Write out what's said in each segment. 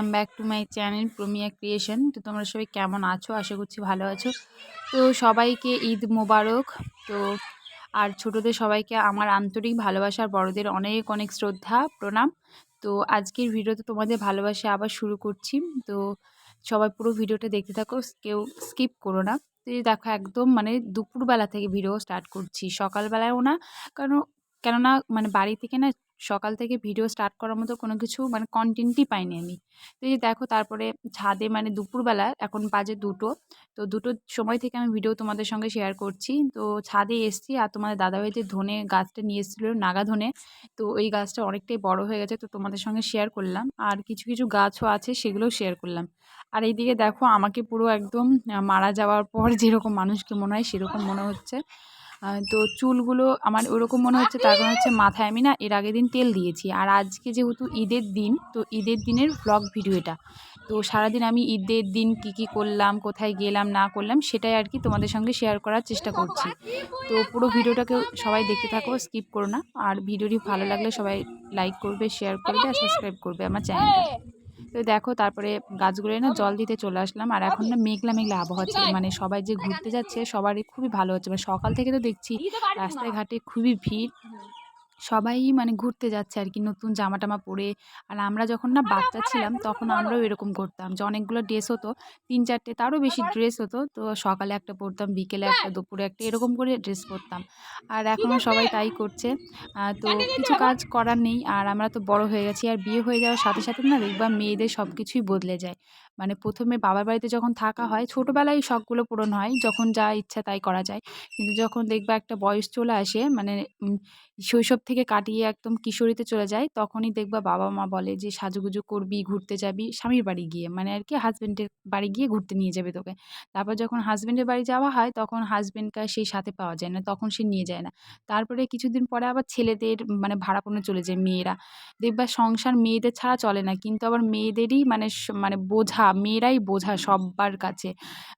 Welcome back to my channel Promiya creation তো তোমরা সবাই কেমন আছো? আশা করছি ভালো আছো। তো সবাইকে ঈদ মোবারক। তো আর ছোটদের সবাইকে আমার আন্তরিক ভালোবাসার বড়দের অনেক অনেক শ্রদ্ধা, প্রণাম। তো আজকের ভিডিওতে তোমাদের ভালোবাসা আবার শুরু করছি। তো সবাই পুরো ভিডিওটা দেখতে থাকো, কেউ স্কিপ করো না। তো দেখো, একদম মানে দুপুরবেলা থেকে ভিডিও স্টার্ট করছি। সকালবেলায়ও না, কারণ কেননা মানে বাড়ি থেকে না সকাল থেকে ভিডিও স্টার্ট করার মতো কোনো কিছু মানে কন্টেন্টই পাইনি আমি। তো এই দেখো তারপরে ছাদে মানে দুপুরবেলা এখন বাজে দুটো, তো দুটোর সময় থেকে আমি ভিডিও তোমাদের সঙ্গে শেয়ার করছি। তো ছাদে এসছি আর তোমাদের দাদাভাই যে ধনে গাছটা নিয়ে এসেছিল, নাগা ধনে, তো ওই গাছটা অনেকটাই বড় হয়ে গেছে, তো তোমাদের সঙ্গে শেয়ার করলাম। আর কিছু কিছু গাছও আছে, সেগুলোও শেয়ার করলাম। আর এইদিকে দেখো আমাকে পুরো একদম মারা যাওয়ার পর যেরকম মানুষকে মনে হয় সেরকম মনে হচ্ছে। তো চুলগুলো আমার ওরকম মনে হচ্ছে তার কারণ হচ্ছে মাথায় আমি না এর আগের দিন তেল দিয়েছি। আর আজকে যেহেতু ঈদের দিন, তো ঈদের দিনের ব্লগ ভিডিও এটা। তো সারাদিন আমি ঈদের দিন কি কি করলাম, কোথায় গেলাম, না করলাম, সেটাই আর কি তোমাদের সঙ্গে শেয়ার করার চেষ্টা করছি। তো পুরো ভিডিওটাকে সবাই দেখতে থাকো স্কিপ করো না। আর ভিডিওটি ভালো লাগলে সবাই লাইক করবে শেয়ার করবে, আর সাবস্ক্রাইব করবে আমার চ্যানেলটা তো দেখো, তারপরে গাছগুলো না জল দিতে চলে আসলাম। আর এখন না মেঘলা মেঘলা আবহাওয়া ছিল মানে সবাই যে ঘুরতে যাচ্ছে, সবারই খুবই ভালো হচ্ছে। মানে সকাল থেকে তো দেখছি, রাস্তাঘাটে খুবই ভিড়। সবাই মানে ঘুরতে যাচ্ছে আর কি নতুন জামা টামা পরে। আর আমরা যখন না বাচ্চা ছিলাম তখন আমরাও এরকম করতাম যে অনেকগুলো ড্রেস হতো তিন চারটে তারও বেশি ড্রেস হতো। তো সকালে একটা পরতাম বিকেলে একটা দুপুরে একটা এরকম করে ড্রেস পরতাম। আর এখনও সবাই তাই করছে। তো কিছু কাজ করার নেই। আর আমরা তো বড় হয়ে গেছি। আর বিয়ে হয়ে যাওয়ার সাথে সাথে না দেখবা মেয়েদের সব কিছুই বদলে যায়। মানে প্রথমে বাবার বাড়িতে যখন থাকা হয়, ছোটোবেলায় শখগুলো পূরণ হয়, যখন যা ইচ্ছা তাই করা যায়। কিন্তু যখন দেখবা একটা বয়স চলে আসে মানে শৈশব থেকে কাটিয়ে একদম কিশোরীতে চলে যায়, তখনই দেখবা বাবা মা বলে যে, সাজুগুজু করবি, ঘুরতে যাবি। স্বামীর বাড়ি গিয়ে মানে আর কি হাজব্যান্ডের বাড়ি গিয়ে ঘুরতে নিয়ে যাবে তোকে। তারপর যখন হাজব্যান্ডের বাড়ি যাওয়া হয়, তখন হাজব্যান্ডকে সেই সাথে পাওয়া যায় না, তখন সে নিয়ে যায় না। তারপরে কিছুদিন পরে আবার ছেলেদের মানে ভাড়াপণে চলে যায়, মেয়েরা। দেখবা সংসার মেয়েদের ছাড়া চলে না, কিন্তু আবার মেয়েদেরই মানে মানে বোঝা মেয়েরাই বোঝা সব্বার কাছে।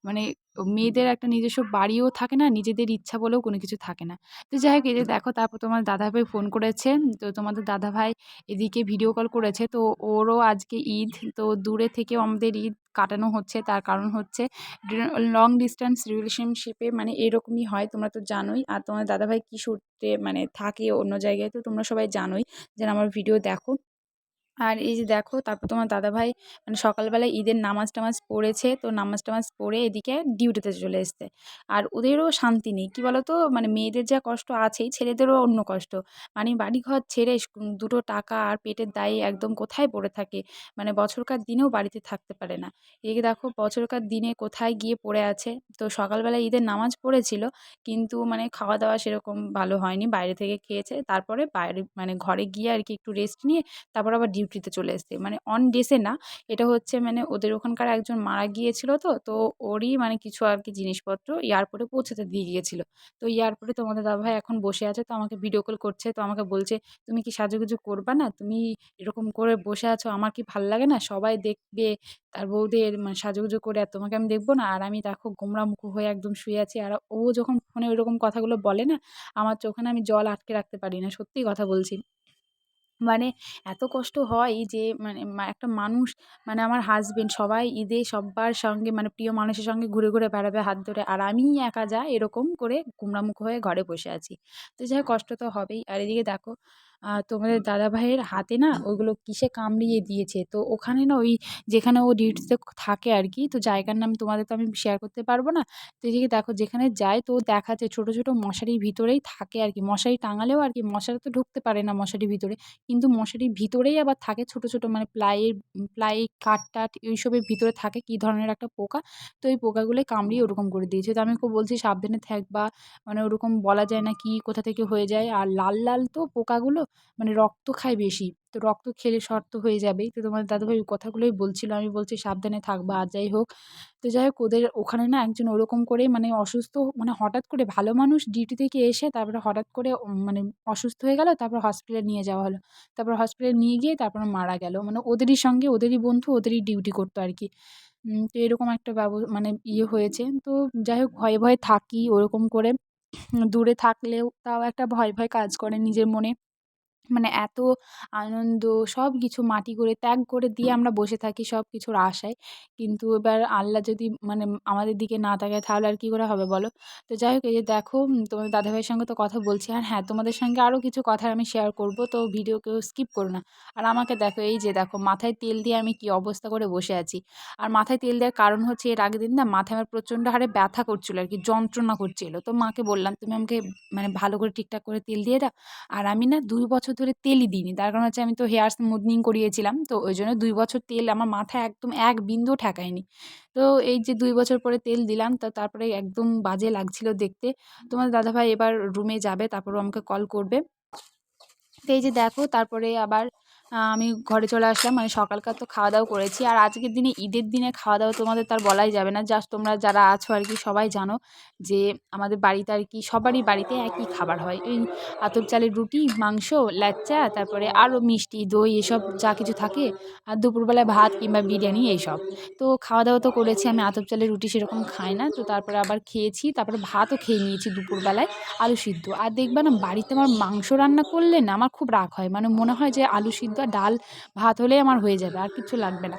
মানে মেয়েদের একটা নিজস্ব বাড়িও থাকে না নিজেদের ইচ্ছা বলেও কোনো কিছু থাকে না। তো যাই হোক এই যে দেখো তারপর তোমার দাদাভাই ফোন করেছে। তো তোমাদের দাদাভাই এদিকে ভিডিও কল করেছে। তো ওরও আজকে ঈদ তো দূরে থেকেও আমাদের ঈদ কাটানো হচ্ছে। তার কারণ হচ্ছে লং ডিস্টেন্স রিলেশনশিপে মানে এরকমই হয় তোমরা তো জানোই। আর তোমার দাদাভাই কী সূত্রে মানে থাকে অন্য জায়গায় তো তোমরা সবাই জানোই। যেন আমার ভিডিও দেখো। আর এই যে দেখো, তারপর তোমার দাদাভাই মানে সকালবেলায় ঈদের নামাজ টামাজ পড়েছে, তো নামাজ টামাজ পড়ে এদিকে ডিউটিতে চলে এসছে। আর ওদেরও শান্তি নেই, কী বলো তো মানে মেয়েদের যা কষ্ট আছেই, ছেলেদেরও অন্য কষ্ট। মানে বাড়িঘর ছেড়ে দুটো টাকা আর পেটের দায়ে একদম কোথায় পড়ে থাকে? মানে বছরকার দিনেও বাড়িতে থাকতে পারে না। এদিকে দেখো, বছরকার দিনে কোথায় গিয়ে পড়ে আছে? তো সকালবেলায় ঈদের নামাজ পড়েছিল, কিন্তু মানে খাওয়া দাওয়া সেরকম ভালো হয়নি, বাইরে থেকে খেয়েছে, তারপরে বাইরে মানে ঘরে গিয়ে আর কি একটু রেস্ট নিয়ে, তারপর আবার ডিউটিতে চলে এসছে। মানে অন ডেসে না, এটা হচ্ছে মানে ওদের ওখানকার একজন মারা গিয়েছিল তো তো ওরই মানে কিছু আর কি জিনিসপত্র এয়ারপোর্টে পৌঁছাতে দিয়ে গিয়েছিল। তো এয়ারপোর্টে তোমাদের দাদাভাই এখন বসে আছে, তো আমাকে ভিডিও কল করছে, তো আমাকে বলছে, তুমি কি সাজুগুজু করবা না? তুমি এরকম করে বসে আছো, আমার কি ভালো লাগে না? সবাই দেখবে, তার বউদের মানে সাজুগুজু করে আর তোমাকে আমি দেখব না? আর আমি দেখো গোমরা মুখ হয়ে একদম শুয়ে আছি। আর ও যখন ফোনে ওইরকম কথাগুলো বলে না, আমার চোখে আমি জল আটকে রাখতে পারি না সত্যিই কথা বলছি। মানে এত কষ্ট হয় যে মানে একটা মানুষ মানে আমার হাজবেন্ড সবাই ঈদে সব্বার সঙ্গে মানে প্রিয় মানুষের সঙ্গে ঘুরে ঘুরে বেড়াবে হাত ধরে। আর আমিই একা যা এরকম করে গুমরামুখ হয়ে ঘরে বসে আছি। তো যাই কষ্ট তো হবেই। আর এদিকে দেখো তোমাদের দাদাভাইয়ের হাতে না ওইগুলো কিসে কামড়িয়ে দিয়েছে? তো ওখানে না ওই যেখানে ও ডিউটিতে থাকে আর কি তো জায়গার নাম তোমাদের তো আমি শেয়ার করতে পারব না। তো এদিকে দেখো যেখানে যায় তো দেখাচ্ছে ছোটো ছোটো মশারির ভিতরেই থাকে আর কি মশারি টাঙালেও আর কি মশারি তো ঢুকতে পারে না মশারির ভিতরে। কিন্তু মশারির ভিতরেই আবার থাকে ছোটো ছোটো মানে প্লাইয়ের প্লাই কাঠ টাট এইসবের ভিতরে থাকে কী ধরনের একটা পোকা। তো ওই পোকাগুলোই কামড়িয়ে ওরকম করে দিয়েছে। তো আমি খুব বলছি সাবধানে থাকবা। মানে ওরকম বলা যায় না কি কোথা থেকে হয়ে যায়। আর লাল লাল তো পোকাগুলো মানে রক্ত খায় বেশি। তো রক্ত খেলে শর্ত হয়ে যাবেই তো তোমার দাদাভাই ওই কথাগুলোই বলছিল। আমি বলছি, সাবধানে থাকবা আর যাই হোক। তো যাই হোক, ওদের ওখানে না একজন ওরকম করেই মানে অসুস্থ মানে হঠাৎ করে ভালো মানুষ ডিউটি থেকে এসে তারপরে হঠাৎ করে মানে অসুস্থ হয়ে গেল, তারপর হসপিটালে নিয়ে যাওয়া হলো। তারপর হসপিটালে নিয়ে গিয়ে তারপর মারা গেল। মানে ওদেরই সঙ্গে ওদেরই বন্ধু ওদেরই ডিউটি করতো আর কি। তো এরকম একটা ব্যব মানে ইয়ে হয়েছে। তো যাই হোক, ভয়ে ভয়ে থাকি ওরকম করে। দূরে থাকলেও তাও একটা ভয় ভয় কাজ করে নিজের মনে। মানে এত আনন্দ সব কিছু মাটি করে ত্যাগ করে দিয়ে আমরা বসে থাকি সব কিছুর আশায়। কিন্তু এবার আল্লাহ যদি মানে আমাদের দিকে না তাকায় তাহলে আর কী করে হবে বলো? তো যাই হোক, এই যে দেখো তোমাদের দাদাভাইয়ের সঙ্গে তো কথা বলছি। আর হ্যাঁ তোমাদের সঙ্গে আরও কিছু কথা আমি শেয়ার করব, তো ভিডিও কেউ স্কিপ করো না। আর আমাকে দেখো, এই যে দেখো, মাথায় তেল দিয়ে আমি কি অবস্থা করে বসে আছি। আর মাথায় তেল দেওয়ার কারণ হচ্ছে এর আগের দিন না, মাথায় আমার প্রচণ্ড হারে ব্যথা করছিল আর কি, যন্ত্রণা করছিল। তো মাকে বললাম, তুমি আমাকে মানে ভালো করে ঠিকঠাক করে তেল দিয়ে দাও। আর আমি না দুই বছর ধরে তেলই দিইনি। তার কারণ হচ্ছে আমি তো হেয়ার স্মুথনিং করিয়েছিলাম। তো ওই জন্য দুই বছর তেল আমার মাথায় একদম এক বিন্দু ঠেকায়নি। তো এই যে দুই বছর পরে তেল দিলাম, তো তারপরে একদম বাজে লাগছিল দেখতে। তোমার দাদাভাই এবার রুমে যাবে তারপরও আমাকে কল করবে। তো এই যে দেখো, তারপরে আবার আমি ঘরে চলে আসলাম। মানে সকালকার তো খাওয়া দাওয়া করেছি। আর আজকের দিনে ঈদের দিনে খাওয়া দাওয়া তোমাদের তার বলাই যাবে না। জাস্ট তোমরা যারা আছো আর কি সবাই জানো যে আমাদের বাড়িতে আর কি সবারই বাড়িতে একই খাবার হয়। ওই আতপ চালের রুটি, মাংস, ল্যাচ্চা, তারপরে আরও মিষ্টি, দই এসব যা কিছু থাকে। আর দুপুরবেলায় ভাত কিংবা বিরিয়ানি এইসব। তো খাওয়া দাওয়া তো করেছি আমি। আতপ চালের রুটি সেরকম খাই না। তো তারপরে আবার খেয়েছি। তারপরে ভাতও খেয়ে নিয়েছি দুপুরবেলায় আলু সিদ্ধ। আর দেখবে না, বাড়িতে আমার মাংস রান্না করলে না আমার খুব রাগ হয়। মানে মনে হয় যে আলু সিদ্ধ আর ডাল ভাত হলেই আমার হয়ে যাবে, আর কিছু লাগবে না।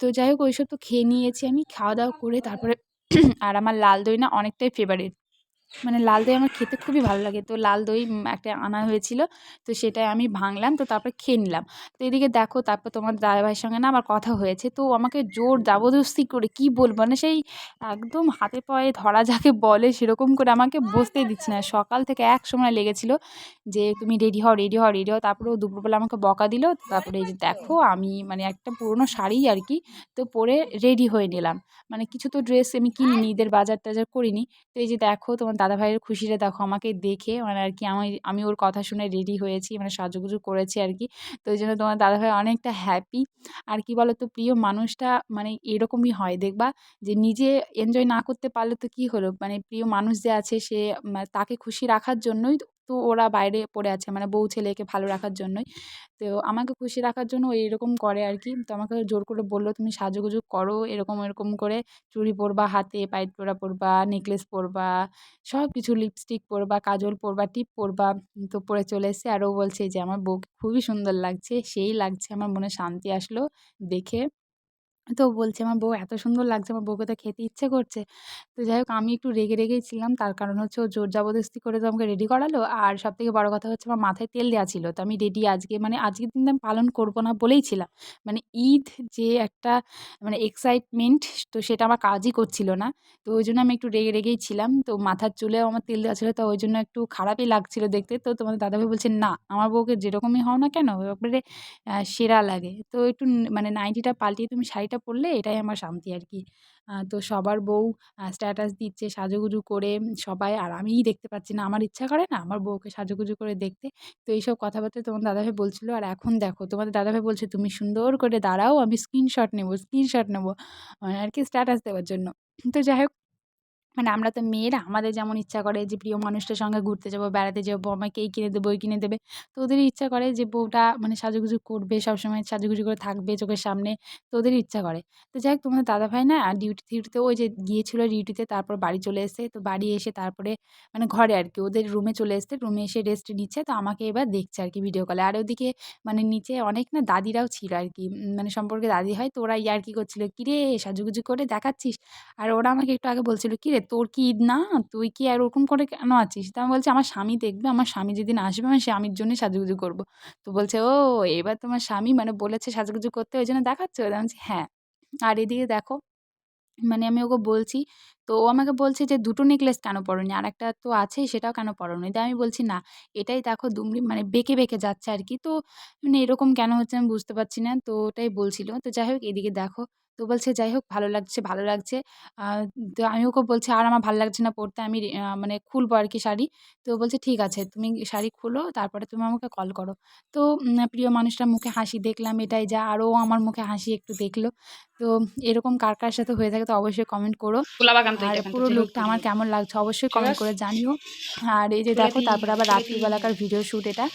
তো যাই হোক, ওইসব তো খেয়ে নিয়েছি আমি খাওয়া দাওয়া করে তারপরে আর আমার লাল দই না অনেকটাই ফেভারিট মানে লাল দই আমার খেতে খুবই ভালো লাগে। তো লাল দই একটা আনা হয়েছিল, তো সেটাই আমি ভাঙলাম, তো তারপরে খেয়ে নিলাম। তো এদিকে দেখো, তারপর তোমার দাদাভাইয়ের সঙ্গে না আমার কথা হয়েছে, তো আমাকে জোর জবরদস্তি করে কি বলব? মানে সেই একদম হাতে পায়ে ধরা যাকে বলে, সেরকম করে আমাকে বসতেই দিচ্ছে না। সকাল থেকে এক সময় লেগেছিল যে, তুমি রেডি হও রেডি হও রেডি হও। তারপরে দুপুরবেলা আমাকে বকা দিল, তারপরে এই যে দেখো, আমি মানে একটা পুরোনো শাড়ি আর কি, তো পরে রেডি হয়ে নিলাম। মানে কিছু তো ড্রেস আমি কিনিনি, ঈদের বাজার টাজার করিনি। তো এই যে দেখো, তোমার দাদাভাইয়ের খুশিটা দেখো আমাকে দেখে মানে আর কি আমি আমি ওর কথা শুনে রেডি হয়েছি মানে সাজুগুজু করেছি আর কি। তো ওই জন্য তোমার দাদাভাই অনেকটা হ্যাপি আর কি বলো তো প্রিয় মানুষটা মানে এরকমই হয়। দেখবা যে নিজে এনজয় না করতে পারলে তো কি হলো? মানে প্রিয় মানুষ যে আছে সে তাকে খুশি রাখার জন্যই তো ওরা বাইরে পড়ে আছে মানে বউ ছেলেকে ভালো রাখার জন্যই। তো আমাকে খুশি রাখার জন্য ও এরকম করে আর কি তো আমাকে জোর করে বলল, তুমি সাজুগুজু করো, এরকম এরকম করে চুড়ি পরবা, হাতে পায়ের তোড়া পরবা, নেকলেস পরবা সব কিছু লিপস্টিক পরবা, কাজল পরবা, টিপ পরবা। তো পরে চলে এসেছে আর ও বলছে যে, আমার বউকে খুবই সুন্দর লাগছে, সেই লাগছে, আমার মনে শান্তি আসলো, দেখে তো বলছে, আমার বউ এত সুন্দর লাগছে, আমার বউকে তো খেতে ইচ্ছে করছে। তো যাই হোক, আমি একটু রেগে রেগেই ছিলাম। তার কারণ হচ্ছে ও জোর জবরদস্তি করে তো আমাকে রেডি করালো। আর সব থেকে বড় কথা হচ্ছে আমার মাথায় তেল দেওয়া ছিল। তো আমি রেডি আজকে মানে আজকের দিনটা আমি পালন করব না বলেই ছিলাম। মানে ঈদ যে একটা মানে এক্সাইটমেন্ট তো সেটা আমার কাজই করছিল না। তো ওই জন্য আমি একটু রেগে রেগেই ছিলাম। তো মাথার চুলেও আমার তেল দেওয়া ছিল, তো ওই জন্য একটু খারাপই লাগছিল দেখতে। তো তোমাদের দাদাভাই বলছে, না, আমার বউকে যেরকমই হও না কেন একবারে সেরা লাগে। তো একটু মানে নাইটিটা পাল্টিয়ে তুমি শাড়িটা পরলে এটাই আমার শান্তি আর কি তো সবার বউ স্ট্যাটাস দিচ্ছে সাজুগুজু করে সবাই, আর আমিই দেখতে পাচ্ছি না। আমার ইচ্ছা করে না আমার বউকে সাজুগুজু করে দেখতে। তো এইসব কথাবার্তা তোমার দাদাভাই বলছিল, আর এখন দেখো তোমাদের দাদাভাই বলছে, তুমি সুন্দর করে দাঁড়াও, আমি স্ক্রিনশট নেব স্ক্রিনশট নেব আর কি স্ট্যাটাস দেওয়ার জন্য। তো যাই হোক মানে আমরা তো মেয়েরা, আমাদের যেমন ইচ্ছা করে যে প্রিয় মানুষটার সঙ্গে ঘুরতে যাব, বেড়াতে যাব আমাকে এই কিনে দেবো, ওই কিনে দেবে, তো ওদেরই ইচ্ছা করে যে বউটা মানে সাজুগুজু করবে, সবসময় সাজুগুজু করে থাকবে চোখের সামনে, তো ওদেরই ইচ্ছা করে। তো যাই হোক, তোমাদের দাদাভাই না ডিউটি টিউটিতে ওই যে গিয়েছিল ডিউটিতে তারপর বাড়ি চলে এসে তো বাড়ি এসে তারপরে মানে ঘরে আর কি, ওদের রুমে চলে এসছে রুমে এসে রেস্ট নিচ্ছে, তো আমাকে এবার দেখছে আর কি ভিডিও কলে আর ওদিকে মানে নিচে অনেক না দাদিরাও ছিল আর কি মানে সম্পর্কে দাদি হয়, তো ওরা ইয়ার্কি করছিল, কিরে সাজুগুজু করে দেখাচ্ছিস? আর ওরা আমাকে একটু আগে বলছিল কি রে, তোর কি? ঈদ না, তুই কি আর ওরকম করে কেন আছিস? তা আমি বলছি, আমার স্বামী দেখবে, আমার স্বামী যেদিন আসবে, আমি স্বামীর জন্যই সাজুগুজু করব। তো বলছে, ও, এবার তোমার স্বামী মানে বলেছে সাজুগুজু করতে, ওই জন্য দেখাচ্ছে? আমি বলছি হ্যাঁ। আর এদিকে দেখো মানে আমি ওকে বলছি, তো ও আমাকে বলছে যে, দুটো নেকলেস কেন পরোনি? আর একটা তো আছেই সেটাও কেন পরোনি? দিয়ে আমি বলছি, না, এটাই দেখো দুমড়ি মানে বেঁকে বেঁকে যাচ্ছে আর কি। তো মানে এরকম কেন হচ্ছে আমি বুঝতে পারছি না, তো ওটাই বলছিল। তো যাই হোক, এদিকে দেখো তো বলছে যাই হোক ভালো লাগছে ভালো লাগছে। তো আমি ওকে বলছি আর আমার ভালো লাগছে না পরতে আমি মানে খুলবো আর কি শাড়ি। তো বলছে ঠিক আছে তুমি শাড়ি খুলো তারপরে তুমি আমাকে কল করো। তো প্রিয় মানুষটার মুখে হাসি দেখলাম এটাই যা আরও আমার মুখে হাসি একটু দেখল। তো এরকম কার কার সাথে হয়ে থাকে তো অবশ্যই কমেন্ট করো। আর পুরো লুকটা আমার কেমন লাগছে অবশ্যই কমেন্ট করে জানিও। আর এই যে দেখো তারপরে আবার রাত্রিবেলাকার ভিডিও শ্যুট এটা।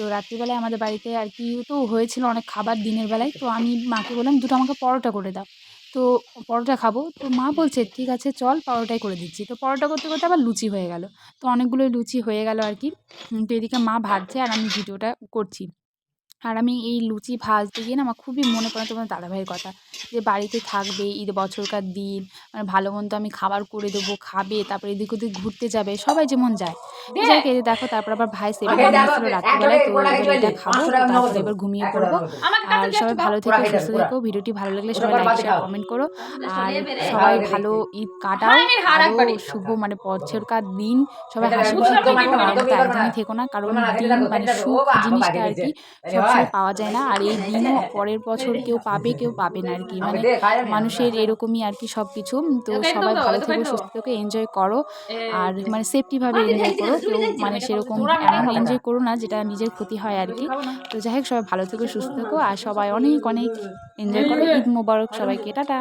তো রাত্রিবেলায় আমাদের বাড়িতে আর কি তো হয়েছিল অনেক খাবার দিনের বেলায়। তো আমি মাকে বললাম, দুটো আমাকে পরোটা করে দাও। তো পরোটা খাব। তো মা বলছে, ঠিক আছে, চল পরোটাই করে দিচ্ছি। তো পরোটা করতে করতে আবার লুচি হয়ে গেল। তো অনেকগুলোই লুচি হয়ে গেল আর কি তো এদিকে মা ভাজছে আর আমি ভিডিওটা করছি। আর আমি এই লুচি ভাজতে গিয়ে না আমার খুবই মনে পড়ে তোমার দাদাভাইয়ের কথা যে বাড়িতে থাকবে ঈদ বছরকার দিন মানে ভালো মন্দ আমি খাবার করে দেবো খাবে তারপরে এদিক ওদিক ঘুরতে যাবে সবাই যেমন যায়। তো যাই হোক, দেখো তারপর আবার ভাই নিয়েছিল রাত্রিবেলায় তো এবার এটা খাব তারপরে এবার ঘুমিয়ে পড়ব। আর সবাই ভালো থেকো সুস্থ থেকো ভিডিওটি ভালো লাগলে সবাই লাইক শেয়ার কমেন্ট করো। আর সবাই ভালো ঈদ কাটাও। আরও শুভ মানে বছরকার দিন। সবাই হাসি খুশি থেকো আর একদমই থেকো না কারণ দিন মানে সুখ জিনিসটা আর কি সবসময় পাওয়া যায় না। আর এই দিনও পরের বছর কেউ পাবে কেউ পাবে না আর কি। মানে মানুষের এরকমই আর কি সব কিছু তো সবাই ভালো থেকে সুস্থ থেকো এনজয় করো। আর মানে সেফটিভাবে এনজয় করো। কেউ মানে সেরকম এমন এনজয় করো না যেটা নিজের ক্ষতি হয় আর কি। তো যাই হোক সবাই ভালো থেকো সুস্থ থেকো আর সবাই অনেক অনেক এনজয় করো। ঈদ মোবারক সবাইকে টাটা।